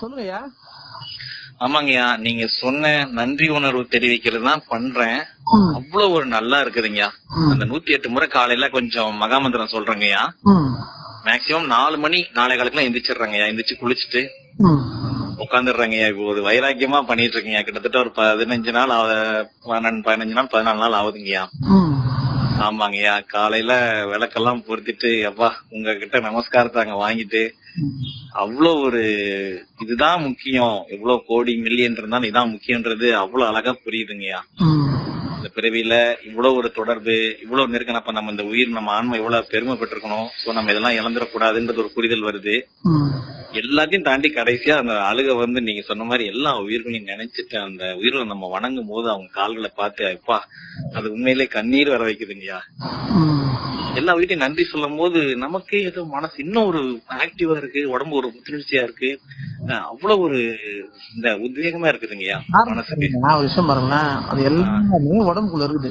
சொல்லுங்கய்யா. ஆமாங்கய்யா நீங்க சொன்ன நன்றி உணர்வு தெரிவிக்கிறது தான் பண்றேன் அவ்வளவு ஒரு நல்லா இருக்குதுங்கய்யா. அந்த நூத்தி எட்டு முறை காலையில கொஞ்சம் மகாமந்திரம் சொல்றேங்கய்யா. மேக்சிமம் நாலு மணி நாளை காலத்துல எந்திரிச்சிடுறேங்கய்யா. எந்திரிச்சு குளிச்சுட்டு உட்காந்துடுறேங்கய்யா இப்போ ஒரு வைராக்கியமா பண்ணிட்டு இருக்கீங்க கிட்டத்தட்ட ஒரு பதினஞ்சு நாள் பன்னெண்டு பதினஞ்சு நாள் பதினாலு நாள் ஆகுதுங்கய்யா. ஆமாங்கய்யா. காலையில விளக்கெல்லாம் பொருத்திட்டு அப்பா உங்ககிட்ட நமஸ்காரத்தை அங்க வாங்கிட்டு அவ்வளவு ஒரு இதுதான் முக்கியம். எவ்வளவு கோடி மில்லியன் இருந்தாலும் இதான் முக்கியன்றது அவ்வளவு அழகா புரியுதுங்கய்யா. இந்த பிறவியில இவ்வளவு ஒரு தொடர்பு இவ்வளவு நெருக்கம் அப்ப நம்ம இந்த உயிர் நம்ம ஆன்மை இவ்வளவு பெருமைப்பட்டிருக்கணும் சோ நம்ம இதெல்லாம் இழந்துடக்கூடாதுன்றது ஒரு புரிதல் வருது. எல்லாத்தையும் தாண்டி கடைசியா அந்த அழுக வந்து நீங்க சொன்ன மாதிரி எல்லா உயிர்களையும் நினைச்சிட்டு அந்த உயிர்களை நம்ம வணங்கும் போது அவங்க கால்களை பார்த்து அப்பா அது உண்மையிலே கண்ணீர் வர வைக்குதுங்கய்யா. எல்லா வீட்டையும் நன்றி சொல்லும் போது நமக்கே ஏதோ மனசு இன்னும் ஒரு ஆக்டிவா இருக்கு உடம்பு ஒரு புத்துணர்ச்சியா இருக்கு. அவ்வளவு ஒரு இந்த உத்வேகமா இருக்குதுங்கய்யா. மனசுக்கு நான் ஒரு விஷயம் பாருங்களேன். அது எல்லாமே உடம்புக்குள்ள இருக்குது.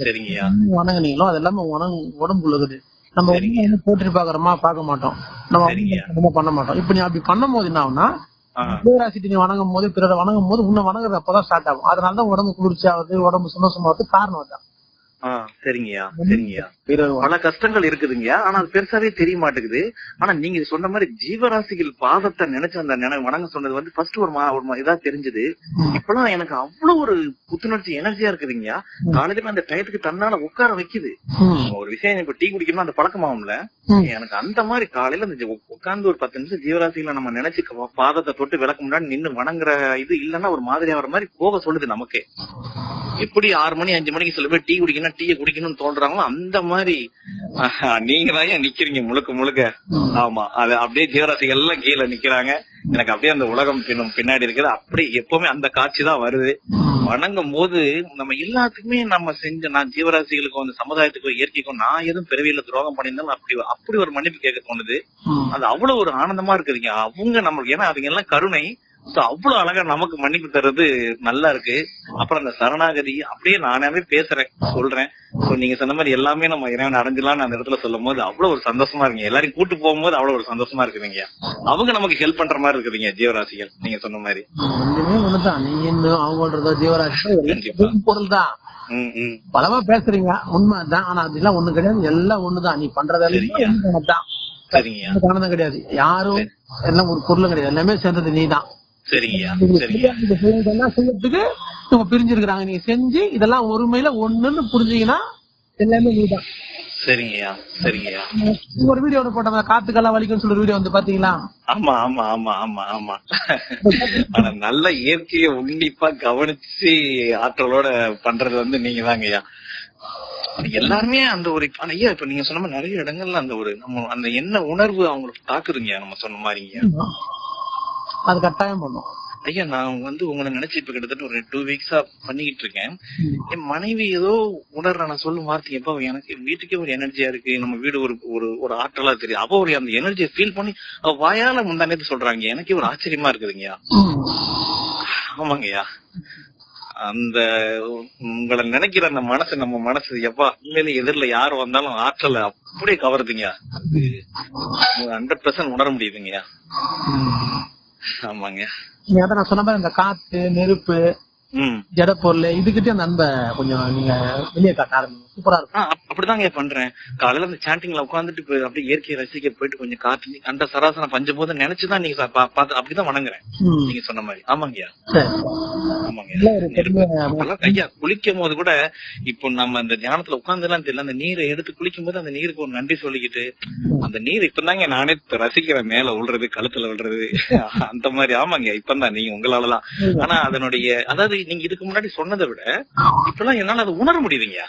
சரிங்கய்யா. வணங்குனீங்களோ அது எல்லாமே உடம்புக்குள்ள இருக்குது. நம்ம வந்து போட்டுட்டு பாக்குறோமா? பார்க்க மாட்டோம். நம்ம பண்ண மாட்டோம். இப்ப நீ அப்படி பண்ணும் போது என்ன ஆகும்னா பேராசிட்டி நீ வணங்கும் போது பிறரை வணங்கும் போது உன்னை வணங்குறது அப்பதான் ஸ்டார்ட் ஆகும். அதனாலதான் உடம்பு குளிர்ச்சி ஆகுது உடம்பு சந்தோஷமாவது காரணம் அதான் ஆஹ் சரிங்கய்யா சரிங்கய்யா. பல கஷ்டங்கள் இருக்குதுங்கய்யா. ஆனா அது பெருசாவே தெரிய மாட்டேங்குது. ஆனா நீங்க சொன்ன மாதிரி ஜீவராசிகள் பாதத்தை நினைச்சு அந்த நினை வணங்க சொன்னது வந்து ஃபர்ஸ்ட் ஒரு மா- ஒரு இதா தெரிஞ்சது. இப்பெல்லாம் எனக்கு அவ்வளவு ஒரு புத்துணர்ச்சி எனர்ஜியா இருக்குதுங்கய்யா. காலையில அந்த டயத்துக்கு தன்னால உட்கார வைக்குது. ஒரு விஷயம் இப்ப டீ குடிக்கணும் அந்த பழக்கமாகும்ல. ம். எனக்கு அந்த மாதிரி காலையில இந்த ஜி- உட்கார்ந்து ஒரு பத்து நிமிஷம் ஜீவராசிகளை நம்ம நினைச்சு பாதத்தை தொட்டு விளக்க முன்னாடி நின்னு வணங்குற இது இல்லன்னா ஒரு மாதிரியா வர மாதிரி போக சொல்லுது நமக்கே. எப்படி ஆறு மணி அஞ்சு மணிக்கு சில பேர் டீ குடிக்கணும் டீயை குடிக்கணும்னு தோன்றாங்களோ அந்த மாதிரி. நீங்க தான் நிக்கிறீங்க முழுக்க முழுக்க? ஆமா அது அப்படியே ஜீவராசிகள் எல்லாம் கீழே நிக்கிறாங்க. எனக்கு அப்படியே அந்த உலகம் பின்னாடி இருக்குது. அப்படி எப்பவுமே அந்த காட்சி தான் வருது. வணங்கும் போது நம்ம எல்லாத்துக்குமே நம்ம செஞ்ச நான் ஜீவராசிகளுக்கும் அந்த சமுதாயத்துக்கும் இயற்கைக்கும் நான் எதுவும் பிறவியில துரோகம் பண்ணியிருந்தாலும் அப்படி அப்படி ஒரு மன்னிப்பு கேட்க தோணுது. அது அவ்வளவு ஒரு ஆனந்தமா இருக்குதுங்க. அவங்க நம்மளுக்கு ஏன்னா அதுங்க எல்லாம் கருணை. So, அவ்வளவு அழகா நமக்கு மன்னிப்பு தர்றது நல்லா இருக்கு. அப்புறம் அந்த சரணாகதி அப்படியே நானாவே பேசுறேன் சொல்றேன். சோ நீங்க சொன்ன மாதிரி எல்லாமே நம்ம இறைவன் அடைஞ்சலாம்னு அந்த இடத்துல சொல்லும் போது அவ்வளவு ஒரு சந்தோஷமா இருக்குங்க. எல்லாரையும் கூட்டு போகும்போது அவ்வளவு ஒரு சந்தோஷமா இருக்குதுங்க. அவங்க நமக்கு ஹெல்ப் பண்ற மாதிரி இருக்குதுங்க ஜீவராசிகள் நீங்க சொன்ன மாதிரி. ஒண்ணுதான். நீங்க இன்னும் அவங்கன்றதோ ஜீவராசி கண்டிப்பா. பொருள் தான் பலமா பேசுறீங்க. உண்மைதான். ஆனா அதெல்லாம் ஒண்ணு கிடையாது. எல்லாம் ஒண்ணுதான். நீ பண்றதெல்லாம் கிடையாது. யாரும் எல்லாம் ஒரு பொருளும் கிடையாது. எல்லாமே சேர்ந்தது நீதான். சரிங்கய்யா செயல்கள்லாம் செய்யறதுக்கு இவங்க பிரிஞ்சிருக்கிறாங்க. நீங்க செஞ்சு இதெல்லாம் ஒருமையில ஒண்ணுன்னு புரிஞ்சீங்கன்னா எல்லாமே நீதான். சரிங்கய்யா சரிங்கய்யா ஒரு வீடியோ ஒன்று போட்டாங்க காத்துக்கெல்லாம் வலிக்கும்னு சொல்லி வீடியோ வந்து பாத்தீங்களா? ஆமா ஆமா ஆமா ஆமா ஆமா. ஆனா நல்ல இயற்கையை உன்னிப்பா கவனிச்சு ஆற்றலோட பண்றது வந்து நீங்க தாங்கய்யா எல்லாருமே அந்த ஒரு ஐயா இப்ப நீங்க சொன்ன மாதிரி நிறைய இடங்கள்ல அந்த ஒரு நம்ம அந்த என்ன உணர்வு அவங்களுக்கு தாக்குதுங்க நம்ம சொன்ன மாதிரிங்க. அது கட்டாயம் பண்ணும். ஐயா நான் வந்து உங்களை நினைச்சு இப்ப கிட்டத்தட்ட ஒரு டூ வீக்ஸா பண்ணிக்கிட்டு இருக்கேன். என் மனைவி ஏதோ உணர்ற நான் சொல்லும் வார்த்தை எப்ப எனக்கு வீட்டுக்கே ஒரு எனர்ஜியா இருக்கு நம்ம வீடு ஒரு ஒரு ஒரு ஆற்றலா தெரியும் அவ ஒரு அந்த எனர்ஜியை ஃபீல் பண்ணி வாயால முந்தானே சொல்றாங்க எனக்கே ஒரு ஆச்சரியமா இருக்குதுங்கய்யா. ஆமாங்கய்யா. அந்த உங்களை நினைக்கிற அந்த மனசு நம்ம மனசு எப்பா உண்மையிலே எதிரில யார் வந்தாலும் ஆற்றல அப்படியே கவருதுங்க ஹண்ட்ரட் பர்சன்ட் உணர முடியுதுங்கய்யா. ஆமாங்க. நீங்க அதான் நான் சொன்ன மாதிரி இந்த காத்து நெருப்பு ஜடப்பொருள் இதுகிட்டே அந்த அன்பை கொஞ்சம் நீங்க வெளியே காட்ட ஆரம்பிங்க. சூப்பரா இருக்கும். அப்படிதாங்க பண்றேன். காலையில அந்த சாண்டிங்ல உட்காந்துட்டு அப்படியே இயற்கையை ரசிக்க போயிட்டு கொஞ்சம் காற்று அந்த சராசன பஞ்சபோதம் நினைச்சுதான் நீங்க பார்த்து அப்படிதான் வணங்குறேன். நீங்க சொன்ன மாதிரி. ஆமாங்கய்யா. ஆமாங்க ஐயா குளிக்கும் போது கூட இப்போ நம்ம அந்த தியானத்துல உட்கார்ந்துலாம் தெரியல. அந்த நீரை எடுத்து குளிக்கும் போது அந்த நீருக்கு ஒரு நன்றி சொல்லிக்கிட்டு அந்த நீர் இப்பதாங்க நானே ரசிக்கிறேன். மேல விழுறது கழுத்துல விழுறது. அந்த மாதிரி. ஆமாங்க இப்பதான் நீங்க உங்களாலதான் ஆனா அதனுடைய அதாவது நீங்க இதுக்கு முன்னாடி சொன்னதை விட இப்பெல்லாம் என்னால அதை உணர முடியுதுங்க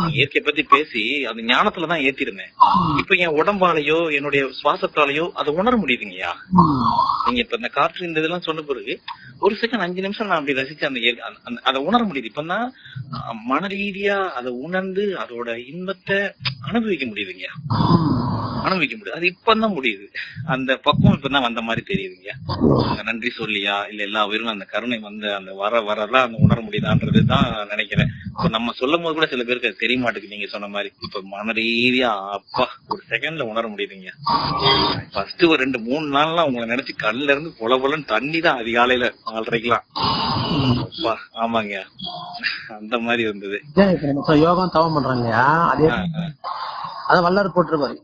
இயற்கையை பத்தி பேசி அந்த ஞானத்துலதான் ஏத்திருந்தேன். இப்ப என் உடம்பாலையோ என்னுடைய சுவாசத்தாலேயோ அதை உணர முடியுதுங்கய்யா. நீங்க இப்ப இந்த காற்று இந்த இதெல்லாம் சொன்ன பிறகு ஒரு செகண்ட் அஞ்சு நிமிஷம் நான் அப்படி ரசிச்சு அந்த அதை உணர முடியுது. இப்பதான் மன ரீதியா அதை உணர்ந்து அதோட இன்பத்தை அனுபவிக்க முடியுதுங்க. அனுபவிக்க முடியுது. அது இப்பதான் முடியுது. அந்த பக்குவம் இப்பதான் வந்த மாதிரி தெரியுதுங்க. அந்த நன்றி சொல்லியா இல்ல எல்லா உயிரும் அந்த கருணை வந்து அந்த வர வரதான் அந்த உணர முடியுதான்றது தான் நினைக்கிறேன். இப்ப நம்ம சொல்லும் போது கூட சில பேருக்கு அது தெரிய மாட்டேங்குது. நீங்க சொன்ன மாதிரி இப்ப மன ரீதியா அப்பா ஒரு செகண்ட்ல உணர முடியுதுங்க. ஃபர்ஸ்ட் ஒரு ரெண்டு மூணு நாள்லாம் உங்களை நினைச்சு கல்ல இருந்து பொல பொலன்னு தண்ணி தான் அதிகாலையில அப்பா ஆமாங்க. அந்த மாதிரி இருந்தது யோகம் தவம் பண்றாங்க இல்லையா அதே ஆ, ஆ. அத வல்லாறு போட்டிருப்பாரு.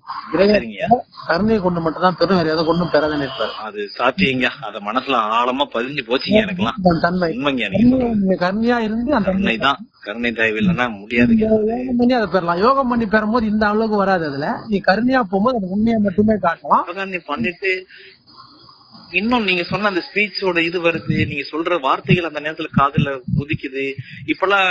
கருணையை கொண்டு மட்டும் தான் பெரும் வேற எதை கொண்டும் பெறாதுன்னு இருப்பாரு. அது சாத்தியங்க. அத மனசுல ஆழமா பதிஞ்சு போச்சுங்க எனக்குலாம் தன்மை. உண்மைங்க நீங்க கருணையா இருந்து அந்த கருணை தான். கருணை தயவு இல்லைன்னா முடியாதுங்க யோகம் பண்ணி அதை பெறலாம். யோகம் பண்ணி பெறும்போது இந்த அளவுக்கு வராது அதுல. நீ கருணையா போகும்போது அது உண்மையை மட்டுமே காட்டலாம். அதான் நீ பண்ணிட்டு இன்னும் நீங்க சொன்ன அந்த ஸ்பீச்சோட இது வருது நீங்க சொல்ற வார்த்தைகள் அந்த நேரத்துல காதுல முதிக்குது. இப்பெல்லாம்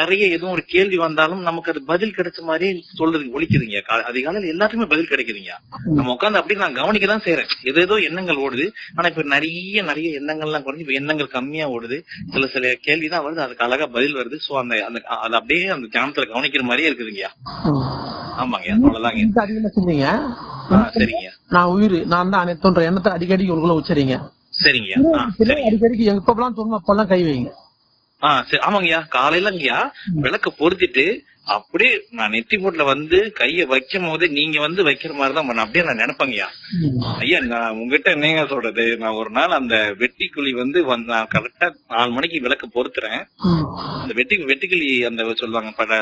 நிறைய எதுவும் ஒரு கேள்வி வந்தாலும் நமக்கு அது பதில் கிடைச்ச மாதிரி சொல்றது ஒழிக்குதுங்க அதிகாலையில எல்லாத்துக்குமே பதில் கிடைக்குதுங்க. நம்ம உட்காந்து அப்படி நான் கவனிக்க தான் செய்யறேன் ஏதோ எண்ணங்கள் ஓடுது. ஆனா இப்ப நிறைய நிறைய எண்ணங்கள்லாம் குறைஞ்சு இப்ப எண்ணங்கள் கம்மியா ஓடுது. சில சில கேள்வி தான் வருது. அதுக்கு அழகா பதில் வருது. சோ அந்த அந்த அது அப்படியே அந்த தியானத்துல கவனிக்கிற மாதிரியே இருக்குதுங்கய்யா. ஆமாங்க அவ்வளவுதாங்க. சரிங்க. நான் உயிர் நான் தான் அனைத்துன்ற எண்ணத்தை அடிக்கடி உங்களுக்குள்ள உச்சரிங்க. சரிங்க. அடிக்கடிக்கு எப்பெல்லாம் தோணும் அப்பெல்லாம் கை வைங்க. ஆ சரி. ஆமாங்கய்யா. காலையிலங்கய்யா விளக்க பொருத்திட்டு அப்படியே நான் நெத்தி போட்டுல வந்து கைய வைக்கும் போது நீங்க வந்து வைக்கிற மாதிரி தான் பண்ண அப்படியே நான் நினைப்பேங்கய்யா. ஐயா நான் உங்ககிட்ட என்னங்க சொல்றது? நான் ஒரு நாள் அந்த வெட்டிக்குழி வந்து வந்து நான் கரெக்டா நாலு மணிக்கு விளக்க பொருத்துறேன் ம். அந்த வெட்டி வெட்டிக்கிளி அந்த சொல்லுவாங்க பட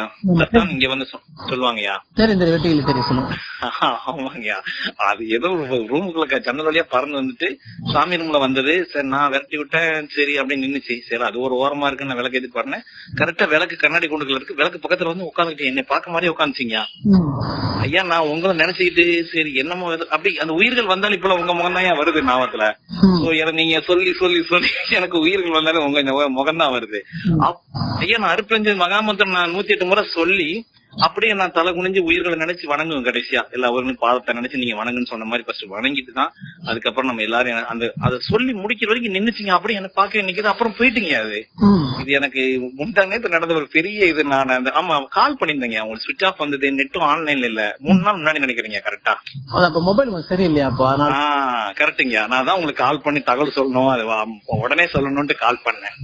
சத்தான் இங்க வந்து சொல்லுவாங்கய்யா. ஆமாங்கய்யா. அது ஏதோ ரூமுக்குள்ள ஜன்னல் வழியா பறந்து வந்துட்டு சாமி ரூம்ல வந்தது. சரி நான் விரட்டி விட்டேன். சரி அப்படின்னு நின்னுச்சு. சரி அது ஒரு ஓரமா இருக்கு நான் விளக்கு எதுக்கு பண்ணேன் கரெக்டா விளக்கு கண்ணாடி கொண்டுக்குள்ள இருக்கு. விளக்கு பக்கத்துல வந்து உட்காந்துக்கிட்டு என்னை பார்க்க மாதிரியே உட்காந்துச்சிங்க. ஐயா நான் உங்களை நினைச்சுக்கிட்டு சரி என்னமோ அப்படி அந்த உயிர்கள் வந்தாலும் இப்ப உங்க முகம் தான் வருது நாவத்துல. சோ நீங்க சொல்லி சொல்லி சொல்லி எனக்கு உயிர்கள் வந்தாலும் உங்க முகம் தான் வருது ஐயா நான் அருப்பஞ்சு மகாமந்திரம் நான் நூத்தி எட்டு முறை சொல்லி அப்படியே நான் தலை குனிஞ்சு உயிர்களை நினைச்சு வணங்குவேன் கடைசியா. எல்லா ஊர்களும் பாதத்தை நினைச்சு நீங்க வணங்குன்னு சொன்ன மாதிரி ஃபர்ஸ்ட் வணங்கிட்டு தான் அதுக்கப்புறம் நம்ம எல்லாரும் அந்த அதை சொல்லி முடிக்கிற வரைக்கும் நின்னுச்சுங்க. அப்படியே என்ன பார்க்க நிக்குது. அப்புறம் போயிட்டீங்க அது. இது எனக்கு முந்தா நேத்து நடந்த ஒரு பெரிய இது. நான் அந்த ஆமா கால் பண்ணியிருந்தேங்க. உங்களுக்கு சுவிச் ஆஃப் வந்தது. நெட்டும் ஆன்லைன்ல இல்ல. மூணு நாள் முன்னாடி நினைக்கிறீங்க கரெக்டா அப்ப மொபைல் சரியில்லையா கரெக்டுங்க நான் தான் உங்களுக்கு கால் பண்ணி தகவல் சொல்லணும். அது உடனே சொல்லணும்ட்டு கால் பண்ணேன்.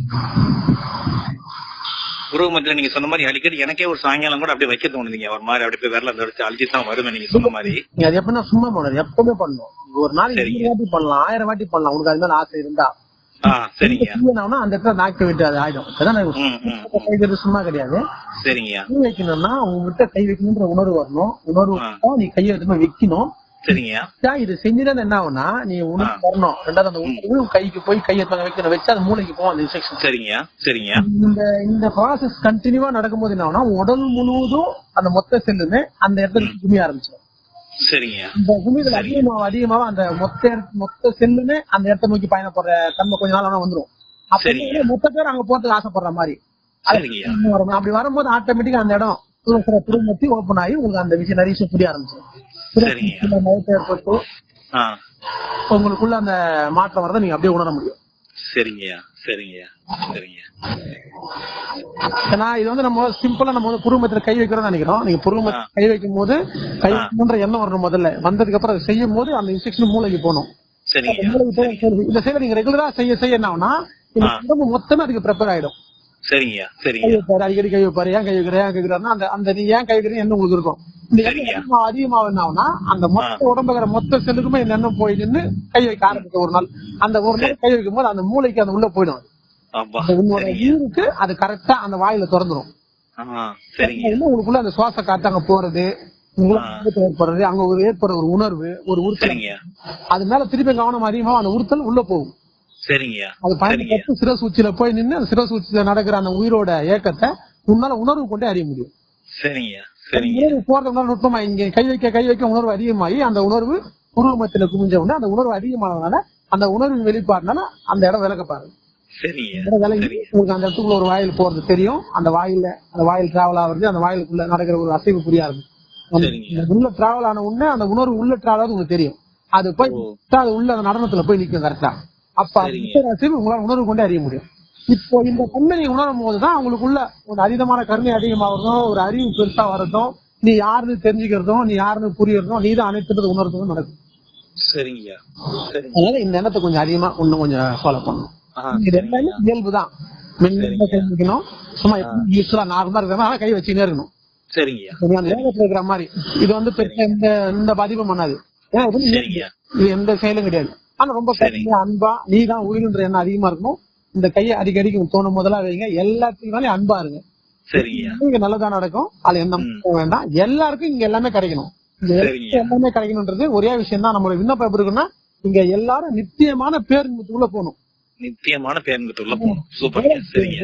உறவு மத்தியில நீங்க சொன்ன மாதிரி அடிக்கடி எனக்கே ஒரு சாயங்காலம் கூட அப்படியே வைக்க தோணுதுங்க. ஒரு மாதிரி அப்படியே போய் விரல தடிச்சு அழிச்சு தான் வருவேன் நீங்க சொன்ன மாதிரி. அது எப்படின்னா சும்மா பண்ணணும் எப்பவுமே பண்ணணும். ஒரு சரிங்க. நூறு வாட்டி பண்ணலாம் ஆயிரம் வாட்டி பண்ணலாம். உங்களுக்கு அது மேல ஆசை இருந்தா. சரிங்க. அந்த இடத்துல அந்த ஆக்டிவிட்டி அது ஆயிடும். சும்மா கிடையாது. சரிங்கய்யா கை வைக்கணும்னா உங்ககிட்ட கை வைக்கணும்ன்ற உணர்வு வரணும். உணர்வு நீ கையை எடுத்து வைக்கணும். வச்சா இது செஞ்சுதான் என்ன ஆகும்னா நீ உணர்வு வரணும். ரெண்டாவது அந்த உணர்வு உன் கைக்கு போய் கையை வைக்கணும். வச்சா அது மூளைக்கு போகும் அந்த சரிங்கய்யா சரிங்கய்யா இந்த இந்த ப்ராசஸ் கண்டினியூவா நடக்கும்போது என்ன ஆகும்னா உடல் முழுவதும் அந்த மொத்த செல்லுமே அந்த இடத்துல குமிய ஆரம்பிச்சிடும் சரிங்கய்யா இந்த அதிகமாக அதிகமாக அந்த மொத்த மொத்த செல்லுமே அந்த இடத்த நோக்கி பயணப்படுற தன்மை கொஞ்ச நாள் ஆனா வந்துரும். அப்ப சரிங்க. மொத்த பேர் அங்க போறதுக்கு ஆசைப்படுற மாதிரி. அப்படி வரும்போது ஆட்டோமேட்டிக்கா அந்த இடம் சில திருமத்தி ஓப்பன் ஆகி உங்களுக்கு அந்த விஷயம் நிறைய புரிய ஆரம்பிச்சிடும். ஏற்பட்டு உங்களுக்குள்ள அந்த மாற்றம் வரதை நீங்க அப்படியே உணர முடியும். சரிங்கய்யா சரிங்கய்யா சரிங்கய்யா ஏன்னா இது வந்து நம்ம சிம்பிளா நம்ம வந்து புருவமத்துல கை வைக்கிறோம் நினைக்கிறோம். நீங்க புருவமத்துல கை வைக்கும் போது கை ஆ. வைக்கணுன்ற எண்ணம் வரணும் முதல்ல. வந்ததுக்கு அப்புறம் அதை செய்யும் போது அந்த இன்ஸ்ட்ரக்ஷன் மூளைக்கு போகணும். சரி, இந்த செயலை நீங்க ரெகுலரா செய்ய செய்ய என்ன ஆகும்னா இந்த. உடம்பு மொத்தமே அதுக்கு ப்ரிப்பேர் ஆயிடும். சரிங்கய்யா சரிங்க வைப்பாரு அடிக்கடி கை வைப்பாரு. ஏன் கை வைக்கிற ஏன் கை வைக்கிறாருன்னா அந்த அந்த நீ ஏன் கை என்ன உங்களுக்கு இருக்கும்? இந்த எண்ணம். அதிகமா என்ன ஆகும்னா அந்த மொத்த உடம்புகிற மொத்த செல்லுக்குமே இந்த எண்ணம் போய் நின்னு கை வைக்க ஆரம்பிச்ச ஒரு நாள். அந்த ஒரு நாள் கை வைக்கும் போது அந்த மூளைக்கு அந்த உள்ள போயிடும் உன்னோட உயிருக்கு அது கரெக்டா அந்த வாயில திறந்துரும். உங்களுக்குள்ள அந்த சுவாச காத்து அங்க போறது உங்களுக்கு ஏற்படுறது அங்க ஒரு ஏற்படுற ஒரு உணர்வு ஒரு உறுத்தல். அது மேல திருப்பி கவனம் அதிகமா அந்த உறுத்தல் உள்ள போகும். சரிங்கய்யா. அது பயன்படுத்தி போய் நின்று அந்த சிரசு உச்சியில நடக்கிற அந்த உயிரோட ஏக்கத்தை உன்னால உணர்வு கொண்டே அறிய முடியும். சரிங்கய்யா சரிங்க போறதுனால நுட்பமா இங்க கை வைக்க கை வைக்க உணர்வு அதிகமாகி அந்த உணர்வு உருவமத்தில குமிஞ்ச உடனே அந்த உணர்வு அதிகமானதுனால அந்த உணர்வின் வெளிப்பாடுனால அந்த இடம் விளக்க பாருங்க. உங்களுக்கு அந்த இடத்துக்குள்ள ஒரு வாயில் போறது தெரியும். அந்த வாயில அந்த வாயில் டிராவல் ஆகுறது அந்த வாயிலுக்குள்ள நடக்கிற ஒரு அசைவு புரிய ஆரம்பிக்கும் அந்த- சரிங்க. இந்த உள்ள டிராவல் ஆன உடனே அந்த உணர்வு உள்ள டிராவல் உங்களுக்கு தெரியும். அது போய். அது உள்ள அந்த நடனத்துல போய் நிக்கும் கரெக்டா அப்ப சரிங்க. அந்த அசைவு உங்களால உணர்வு கொண்டே அறிய முடியும். இப்போ இந்த தன்மை நீ உணரும் போதுதான் அவங்களுக்குள்ள ஒரு அதீதமான கருணை அதிகமாகிறதும் ஒரு அறிவு பெருசா வர்றதும் நீ யாருன்னு தெரிஞ்சுக்கிறதும் நீ யாருன்னு புரியறதும் நீ தான் அனைத்துன்றது உணர்றதும் நடக்கும். சரிங்கய்யா. சரிங்க. அதனால இந்த எண்ணத்தை கொஞ்சம் அதிகமா இன்னும் கொஞ்சம் ஃபாலோ பண்ணணும். இது. எல்லாமே இயல்புதான். தெரிஞ்சுக்கணும்? சும்மா யூஸ்வலா நார்மலா இருக்கிறதா ஆனா கை வச்சுக்கிட்டே இருக்கணும். சரிங்கய்யா. வேகத்துல இருக்கிற மாதிரி. இது வந்து பெருசா இந்த இந்த பாதிப்பும் பண்ணாது. ஏன்னா இது எந்த செயலும் கிடையாது. ஆனா ரொம்ப அன்பா நீ தான் உயிர்ன்ற எண்ணம் அதிகமா இருக்கணும். இந்த கையை அடிக்கடிக்கு தோணும் முதலா வைங்க. எல்லாத்துக்குமே அன்பா இருங்க. இங்க நல்லதா நடக்கும். அது மாற்றமும் வேண்டாம். எல்லாருக்கும் இங்க எல்லாமே கிடைக்கணும். எல்லாமே கிடைக்கணும்ன்றது ஒரே விஷயம் தான் நம்மளோட விண்ணப்பம் எப்படி இருக்குன்னா இங்க எல்லாரும் நித்தியமான பேரின்பத்துக்குள்ள போகணும். நித்தியமான பேருந்துக்குள்ள போகணும். சூப்பர்ங்க சரிங்க.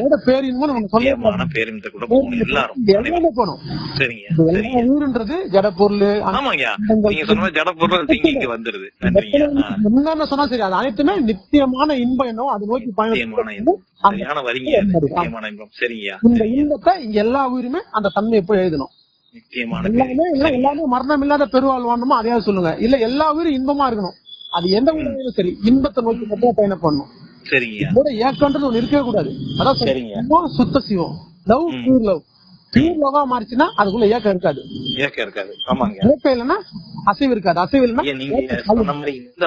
சொல்ல நித்தியமான பேருந்துக்குள்ள போகணும். எல்லாரும் போகணும். சரிங்க சரிங்க. உயிர்ன்றது ஜட பொருள் ஆமாங்கய்யா நீங்க சொன்ன ஜடப்பொருள் திங்கிங்க வந்துருது. என்னென்ன சொன்னா சரி அது அனைத்துமே நித்தியமான இன்பம் என்னவோ அது நோக்கி பயணம் சரியான வரீங்க. நித்தியமான இன்பம். சரிங்கய்யா இந்த இன்பத்தை எல்லா உயிருமே அந்த தன்மையை போய் எழுதணும். எல்லாமே மரணம் இல்லாத பெருவாழ் வாழணுமோ அதையாவது சொல்லுங்க. இல்ல எல்லா உயிரும் இன்பமா இருக்கணும். அது எந்த உயிரும் சரி இன்பத்தை நோக்கி மட்டும் பயணம் பண்ணணும். சரிங்கய்யா. இதோட ஏக்கன்றது ஒண்ணு இருக்கவே கூடாது. அதான். சரிங்க. சுத்த சிவம். லவ் பியூர் லவ் பியூர் லவ்வா மாறிச்சுன்னா அதுக்குள்ள ஏக்கம் இருக்காது. ஏக்கம் இருக்காது. ஆமாங்க ஏக்கம் இல்லைன்னா அசைவு இருக்காது. அசைவு இல்லைன்னா நீங்க சொன்ன மாதிரி இந்த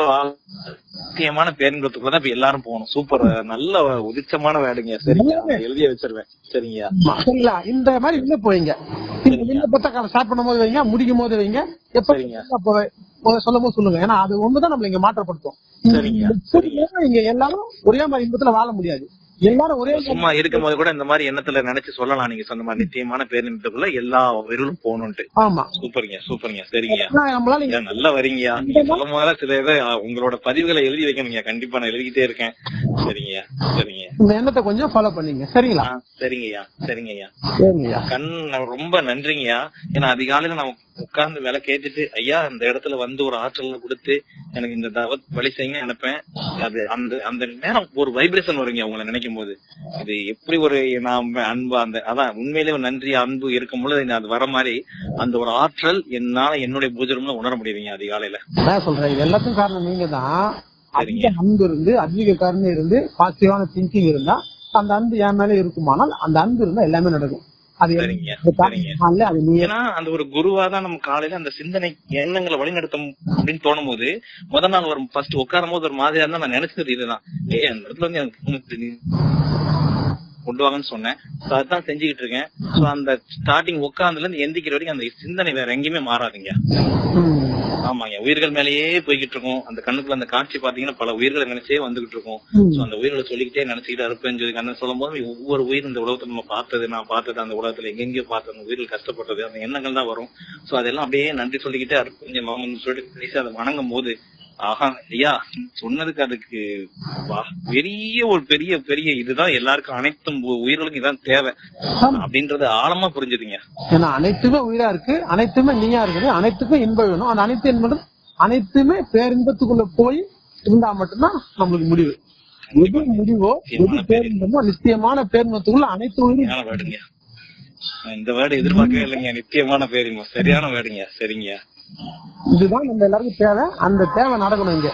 பேருந்துக்குள்ளதான் இப்ப எல்லாரும் போகணும். சூப்பர் நல்ல உதிச்சமான வேலைங்க சரிங்க எழுதிய வச்சிருவேன். சரிங்கய்யா. ஆமா. சரிங்களா? இந்த மாதிரி விண்ண போவீங்க. இந்த விண்ணப்பத்தை ஸ்டார்ட் பண்ணும் போது வைங்க முடிக்கும் போது வைங்க. எப்ப சரிங்க. சொல்லும் சொல்லுங்க. ஏன்னா அது ஒண்ணுதான் நம்மள இங்க மாற்றப்படுத்தும். சரிங்க. இங்க எல்லாரும் ஒரே மாதிரி இன்பத்துல வாழ முடியாது. எல்லாரும் ஒரே சும்மா இருக்கும்போது கூட இந்த மாதிரி எண்ணத்துல நினைச்சு சொல்லலாம். நீங்க சொன்ன மாதிரி நித்தியமான பேருந்துக்குள்ள எல்லா விரலும் போகணும்ட்டு ஆமா. சூப்பருங்க சூப்பருங்க. சரிங்கய்யா ஆனா நம்மளால நல்லா நீங்க சொல்லும் போதெல்லாம் சில இதை உங்களோட பதிவுகளை எழுதி வைக்கணுங்க. கண்டிப்பா நான் எழுதிக்கிட்டே இருக்கேன். சரிங்கய்யா சரிங்க. இந்த எண்ணத்தை கொஞ்சம் ஃபாலோ பண்ணீங்க. சரிங்களா? சரிங்கய்யா சரிங்கய்யா. சரிங்கய்யா. கண் ரொம்ப நன்றிங்கய்யா. ஏன்னா அதிகாலையில நான் உட்கார்ந்து வேலை கேட்டுட்டு ஐயா அந்த இடத்துல வந்து ஒரு ஆற்றல கொடுத்து எனக்கு இந்த தவ வழி செய்யுங்க நினைப்பேன். அது அந்த அந்த நேரம் ஒரு வைப்ரேஷன் வருங்க உங்களை நினைக்கும் போது இது எப்படி ஒரு நான் அன்பு அந்த அதான் உண்மையிலேயே ஒரு நன்றி அன்பு இருக்கும் பொழுது அது வர மாதிரி அந்த ஒரு ஆற்றல் என்னால என்னுடைய பூஜரம்ல உணர முடியுதுங்க அதிகாலையில. நான் சொல்றேன். இது எல்லாத்துக்கும் காரணம் நீங்க தான். அதிக அன்பு இருந்து அதிக கருணை இருந்து பாசிட்டிவான திங்கிங் இருந்தா அந்த அன்பு என் மேல இருக்குமானால் அந்த அன்பு இருந்தா எல்லாமே நடக்கும். அது அது நீ ஏன்னா அந்த ஒரு குருவா தான் நம்ம காலையில அந்த சிந்தனை எண்ணங்களை வழிநடத்தும் அப்படின்னு தோணும் போது முத நாள் ஒரு ஃபர்ஸ்ட் உட்காரும் போது ஒரு மாதிரியா இருந்தா நான் நினைச்சது இதுதான். ஏ அந்த இடத்துல வந்து எனக்கு கொண்டு வாங்கன்னு சொன்னேன். So அதான் செஞ்சுக்கிட்டு இருக்கேன். சோ அந்த ஸ்டார்டிங் உட்கார்ந்துல இருந்து எந்திக்கிற வரைக்கும் அந்த சிந்தனை வேற எங்கேயுமே மாறாதுங்க. ஆமாங்க. உயிர்கள் மேலேயே போய்கிட்டு இருக்கும். அந்த கண்ணுக்குள்ள அந்த காட்சி பாத்தீங்கன்னா பல உயிர்களை நினைச்சே வந்துகிட்டு இருக்கும். சோ அந்த உயிர்களை சொல்லிக்கிட்டே நினைச்சுக்கிட்டு இருப்பேன் சொல்லி கண்ணன் சொல்லும் போது ஒவ்வொரு உயிர் இந்த உலகத்துல நம்ம பார்த்தது நான் பார்த்தது அந்த உலகத்துல எங்கெங்கயோ பார்த்த அந்த உயிர்கள் கஷ்டப்பட்டது அந்த எண்ணங்கள் தான் வரும். சோ அதெல்லாம் அப்படியே நன்றி சொல்லிக்கிட்டே மாமன் சொல்லிட்டு கடைசி அதை வணங்கும் போது ஆஹா ஐயா சொன்னதுக்கு அதுக்கு பெரிய ஒரு பெரிய பெரிய இதுதான். எல்லாருக்கும் அனைத்தும் உ- உயிர்களுக்கும் இதான் தேவை. அப்படின்றது ஆழமா புரிஞ்சுதுங்க. ஏன்னா அனைத்துமே உயிரா இருக்கு அனைத்துமே நீயா இருக்குது அனைத்துக்கும் இன்பம் வேணும். அந்த அனைத்து இன்பம் அனைத்துமே பேரின்பத்துக்குள்ள போய் இருந்தா மட்டும்தான் நம்மளுக்கு முடிவு. எது முடிவோ எது பேரின்பமோ நிச்சயமான பேரின்பத்துக்குள்ள அனைத்து உயிரும் இந்த வேர்டு எதிர்பார்க்கவே இல்லைங்க. நித்தியமான பேருங்க சரியான வேர்டுங்க. சரிங்க. இதுதான் நம்ம எல்லாருக்கும் தேவை. அந்த தேவை நடக்கணும் இங்க.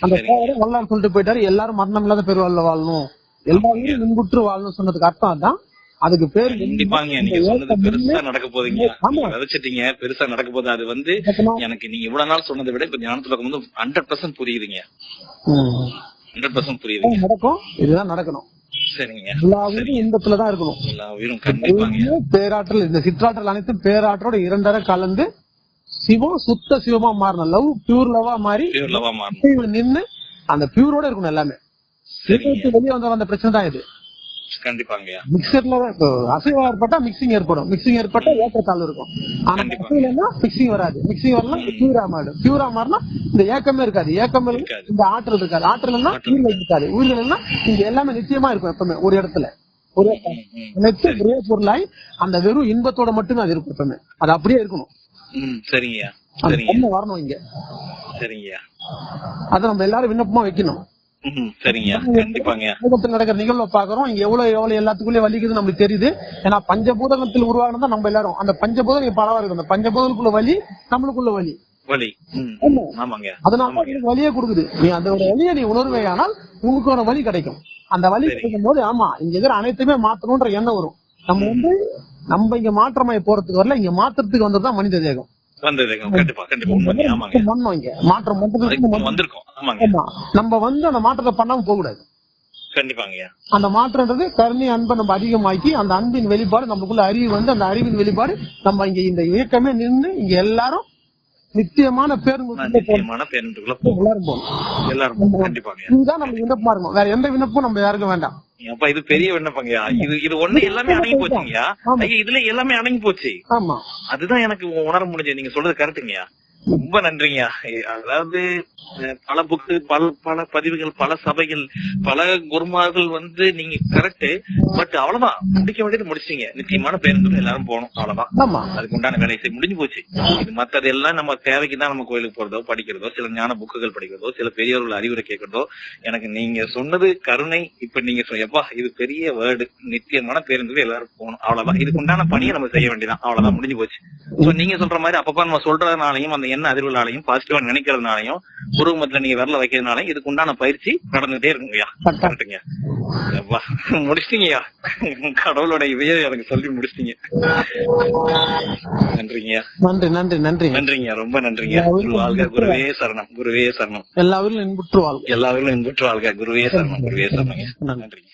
அந்த சரிங்க. தேவை வல்லார் சொல்லிட்டு போயிட்டாரு. எல்லாரும் மரணம் இல்லாத பெருவாழ்ல வாழணும். எல்லாரும் முன்புற்று வாழணும் சொன்னதுக்கு அர்த்தம் அதான். அதுக்கு பேர் கண்டிப்பாங்க. நீங்க சொன்னது பெருசா நடக்க போதுங்க. விதைச்சிட்டீங்க. பெருசா நடக்க போகுது அது வந்து எனக்கு நீங்க இவ்வளவு நாள் சொன்னதை விட இப்ப ஞானத்துல வந்து ஹண்ட்ரட் பர்சன்ட் புரியுதுங்க. ஹண்ட்ரட் பர்சன்ட் புரியுதுங்க. நடக்கும். இதுதான் நடக்கணும். சரிங்க. எல்லா உயிரும் இன்பத்துல தான் இருக்கணும். எல்லா உயிரும் கண்டிப்பாங்க. பேராற்றல் இந்த சிற்றாற்றல் அனைத்தும் பேராற்றோட இரண்டரை கலந்து சிவம் சுத்த சிவமா மாறணும். லவ் பியூர் லவ்வா மாறி நின்னு அந்த பியூரோட இருக்கணும் எல்லாமே. வெளியே வந்த அந்த பிரச்சனை தான் இது. கண்டிப்பாங்கய்யா மிக்சர்ல அசைவம் ஏற்பட்டா மிக்சிங் ஏற்படும். மிக்சிங் ஏற்பட்டா ஏற்றத்தாழ்வு இருக்கும். ஆனா. அசைவம்னா மிக்சிங் வராது. மிக்சிங் வரலாம் பியூரா மாறிடும் பியூரா மாறினா இந்த ஏக்கமே இருக்காது. ஏக்கம். இந்த ஆற்றல் இருக்காது. ஆற்றல்னா உயிர்கள் இருக்காது. உயிர்கள்னா இங்க எல்லாமே நிச்சயமா இருக்கும் எப்பவுமே ஒரு இடத்துல. ஒரே பொருளாய் அந்த வெறும் இன்பத்தோட மட்டுமே அது இருக்கும் எப்பவுமே. அது அப்படியே இருக்கணும். ம். சரிங்கய்யா. சரிங்க வரணும் இங்க. சரிங்கய்யா. அதை நம்ம எல்லாரும் விண்ணப்பமா வைக்கணும். நடக்கிற நிகழ்வை பாக்குறோம் இங்க எவ்வளவு எவ்வளவு எல்லாத்துக்குள்ளே வலிக்குது நம்மளுக்கு தெரியுது. ஏன்னா பஞ்சபூதகத்தில் உருவானதா நம்ம எல்லாரும். அந்த பஞ்சபூதம் பலவா இருக்கு அந்த பஞ்சபூதங்களுக்குள்ள வலி நம்மளுக்குள்ள வலி. வலி. ஆமாங்க. அதனால வலியே கொடுக்குது. நீ அதோட வலியை நீ உணர்வேயானால் உனக்கான வலி கிடைக்கும். அந்த சரி. கிடைக்கும் போது ஆமா இங்க இருக்கிற அனைத்துமே மாத்தணும்ன்ற எண்ணம் வரும். நம்ம வந்து நம்ம இங்க மாற்றமாய் போறதுக்கு வரல இங்க மாற்றத்துக்கு வந்ததுதான் மனித தேகம். மாற்றம் நம்ம வந்து அந்த மாற்றத்தை பண்ணாம போக கூடாது கண்டிப்பாங்கய்யா அந்த மாற்றம்ன்றது கருணை அன்பை நம்ம அதிகமாக்கி அந்த அன்பின் வெளிப்பாடு நமக்குள்ள அறிவு வந்து அந்த அறிவின் வெளிப்பாடு நம்ம இங்க இந்த இயக்கமே நின்று இங்க எல்லாரும் நிச்சயமான பேருந்துக்குள்ள எல்லாரும் போகணும். எல்லாரும் கண்டிப்பாங்க. இதுதான் நம்ம விண்ணப்பமா இருக்கணும். வேற எந்த விண்ணப்பமும் நம்ம யாருக்கும் வேண்டாம். அப்ப இது பெரிய விண்ணப்பங்கய்யா இது இது ஒண்ணு எல்லாமே அடங்கி போச்சுங்கய்யா. ஆமா. ஐயா இதுல எல்லாமே அடங்கி போச்சு. ஆமா. அதுதான் எனக்கு உணர முடிஞ்சது. நீங்க சொல்றது கரெக்டுங்கய்யா ரொம்ப நன்றிங்கய்யா எ- அதாவது பல புக்கு பல பல பதிவுகள் பல சபைகள் பல குருமார்கள் வந்து நீங்க கரெக்ட் பட் அவ்வளவுதான். முடிக்க வேண்டியது முடிச்சீங்க. நிச்சயமான பேருந்து எல்லாரும் போகணும். அவ்வளவுதான். அதுக்கு உண்டான வேலை செய்ய முடிஞ்சு போச்சு. இது மத்தது எல்லாம் நம்ம தேவைக்கு தான் நம்ம கோயிலுக்கு போறதோ படிக்கிறதோ சில ஞான புக்குகள் படிக்கிறதோ சில பெரியவர்கள் அறிவுரை கேட்கறதோ எனக்கு நீங்க சொன்னது கருணை. இப்ப நீங்க எப்பா இது பெரிய வேர்டு நிச்சயமான பேருந்து எல்லாரும் போகணும். அவ்வளவுதான். இதுக்கு உண்டான பணியை நம்ம செய்ய வேண்டியதான் அவ்வளவுதான். முடிஞ்சு போச்சு. சோ நீங்க சொல்ற மாதிரி அப்பப்ப நம்ம சொல்றதுனாலையும் அந்த எண்ண அதிர்வுனாலையும் பாசிட்டிவா நினைக்கிறதுனாலையும் உருவமத்துல நீங்க விரல வைக்கிறதுனாலையும் இதுக்கு உண்டான பயிற்சி நடந்துட்டே இருக்குங்கய்யா. கரெக்டுங்க முடிச்சிட்டீங்கய்யா. கடவுளோட இதையே எனக்கு சொல்லி முடிச்சிட்டீங்க. நன்றிங்கய்யா. நன்றி நன்றி நன்றி. நன்றிங்க ரொம்ப நன்றிங்க வாழ்க குருவே சரணம் குருவே சரணம். எல்லா ஊர்லயும் இன்புற்று வாழ்க்கை எல்லா இன்புற்று வாழ்க குருவே சரணம் குருவே நன்றி. நன்றிங்க.